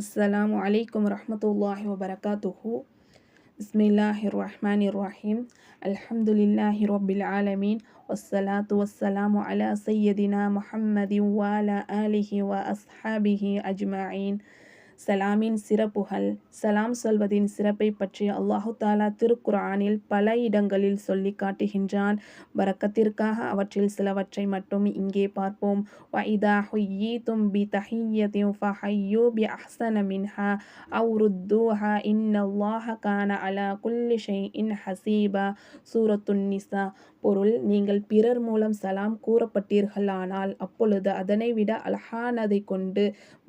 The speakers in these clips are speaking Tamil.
السلام عليكم ورحمة الله وبركاته. بسم الله الرحمن الرحيم. الحمد لله رب العالمين والصلاة والسلام على سيدنا محمد وعلى آله وأصحابه أجمعين. சலாமின் சிறப்புகள் சலாம் சொல்வதின் சிறப்பை பற்றி அல்லாஹு தாலா திருக்குரானில் பல இடங்களில் சொல்லி காட்டுகின்றான். வரக்கத்திற்காக அவற்றில் சிலவற்றை மட்டும் இங்கே பார்ப்போம். வைதா ஹொய்யி தும்பி தஹியத்தின் ஃபஹையோ பி அஹ்சன மின்ஹா அவுருத்தூஹா இன்னல்லாஹ அலா குல்லி இன் ஹசீபா. சூரத்துன்னிசா பொருள் நீங்கள் பிறர் மூலம் சலாம் கூறப்பட்டீர்களானால் அப்பொழுது அதனை விட அழகானதை கொண்டு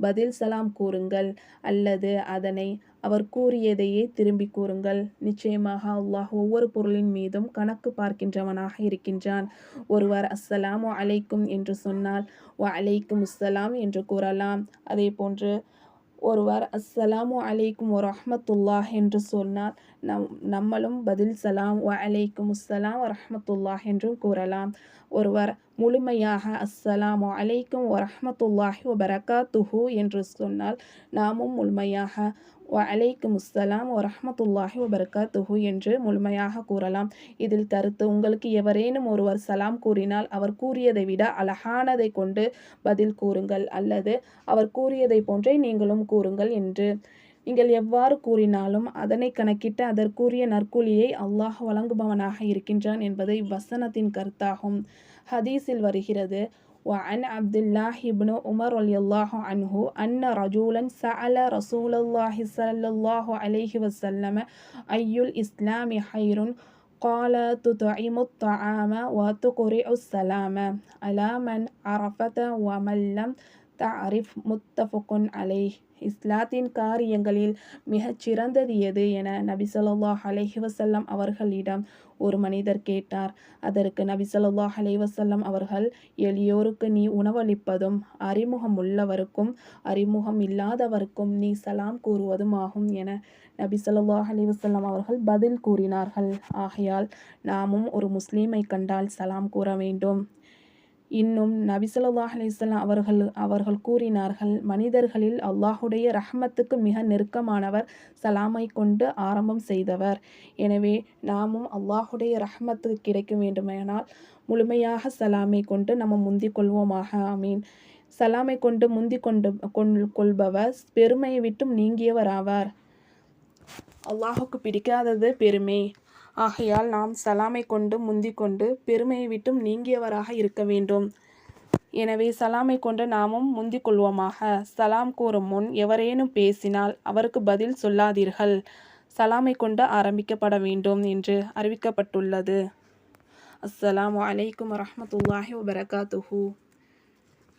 பதில் சலாம் கூறுங்கள். அல்லது அதனை அவர் கூறியதையே திரும்பி கூறுங்கள். நிச்சயமாக அல்லாஹ் ஒவ்வொரு பொருளின் மீதும் கணக்கு பார்க்கின்றவனாக இருக்கின்றான். ஒருவர் அஸ்ஸலாமு அலைக்கும் என்று சொன்னால் வ அலைக்கும் அஸ்ஸலாம் என்று கூறலாம். அதே போன்று ஒருவர் அஸ்ஸலாமு அலைக்கும் ஒரு அஹமத்துல்லாஹ் என்று சொன்னால் நம் நம்மளும் பதில் சலாம் வ அலைக்கும் அஸ்ஸலாம் வரஹமத்துல்லாஹ் என்றும் கூறலாம். ஒருவர் முழுமையாக அஸ்ஸலாமு அலைக்கும் வரஹமத்துல்லாஹி வபரகாத்துஹு என்று சொன்னால் நாமும் முழுமையாக அலைக்கும் அஸ்ஸலாம் வரஹமத்துல்லாஹி வபர்காத்துஹு என்று முழுமையாக கூறலாம். இதில் கருத்து உங்களுக்கு எவரேனும் ஒருவர் சலாம் கூறினால் அவர் கூறியதை விட அழகானதை கொண்டு பதில் கூறுங்கள் அல்லது அவர் கூறியதை போன்றே நீங்களும் கூறுங்கள் என்று. நீங்கள் எவ்வாறு கூறினாலும் அதனை கணக்கிட்டு அதற்குரிய நற்கூலியை அல்லாஹ் வழங்குபவனாக இருக்கின்றான் என்பது இவ்வசனத்தின் கருத்தாகும். ஹதீஸில் வருகிறது وعن عبد الله بن عمر رضي الله عنه أن رجلا سأل رسول الله صلى الله عليه وسلم أي الإسلام خير قال تطعم الطعام وتقرئ السلام. على من عرفت ومن لم تعرف متفق عليه. இஸ்லாத்தின் காரியங்களில் மிகச் சிறந்தது எது என நபி சொல்லாஹ் அலஹி வசல்லம் அவர்களிடம் ஒரு மனிதர் கேட்டார். அதற்கு நபி சொல்லாஹ் அலி வசல்லம் அவர்கள் எளியோருக்கு நீ உணவளிப்பதும் அறிமுகம் உள்ளவருக்கும் அறிமுகம் இல்லாதவருக்கும் நீ சலாம் கூறுவதும் ஆகும் என நபி சொல்லாஹ் அலி வசல்லம் அவர்கள் பதில் கூறினார்கள். ஆகையால் நாமும் ஒரு முஸ்லீமை கண்டால் சலாம் கூற வேண்டும். இன்னும் நபிசல்லாஹ் அலிஸ்லாம் அவர்கள் அவர்கள் கூறினார்கள் மனிதர்களில் அல்லாஹுடைய ரஹ்மத்துக்கு மிக நெருக்கமானவர் சலாமை கொண்டு ஆரம்பம் செய்தவர். எனவே நாமும் அல்லாஹுடைய ரஹ்மத்து கிடைக்க வேண்டுமானால் முழுமையாக சலாமை கொண்டு நம்ம முந்திக் கொள்வோமாக. ஆமீன். சலாமை கொண்டு முந்தி கொண்டு கொள்பவர் பெருமையை விட்டும் நீங்கியவர் ஆவார். அல்லாஹுக்கு பிடிக்காதது பெருமை. ஆகையால் நாம் சலாமை கொண்டு முந்திக்கொண்டு பெருமையை விட்டும் நீங்கியவராக இருக்க வேண்டும். எனவே சலாமை கொண்டு நாமும் முந்திக்கொள்வோமாக சலாம் கூறும் முன் எவரேனும் பேசினால் அவருக்கு பதில் சொல்லாதீர்கள். சலாமை கொண்டு ஆரம்பிக்கப்பட வேண்டும் என்று அறிவிக்கப்பட்டுள்ளது. அஸ்ஸலாம் வலைக்கம் வரமத்துல்லாஹி வபரகாத்துஹூ.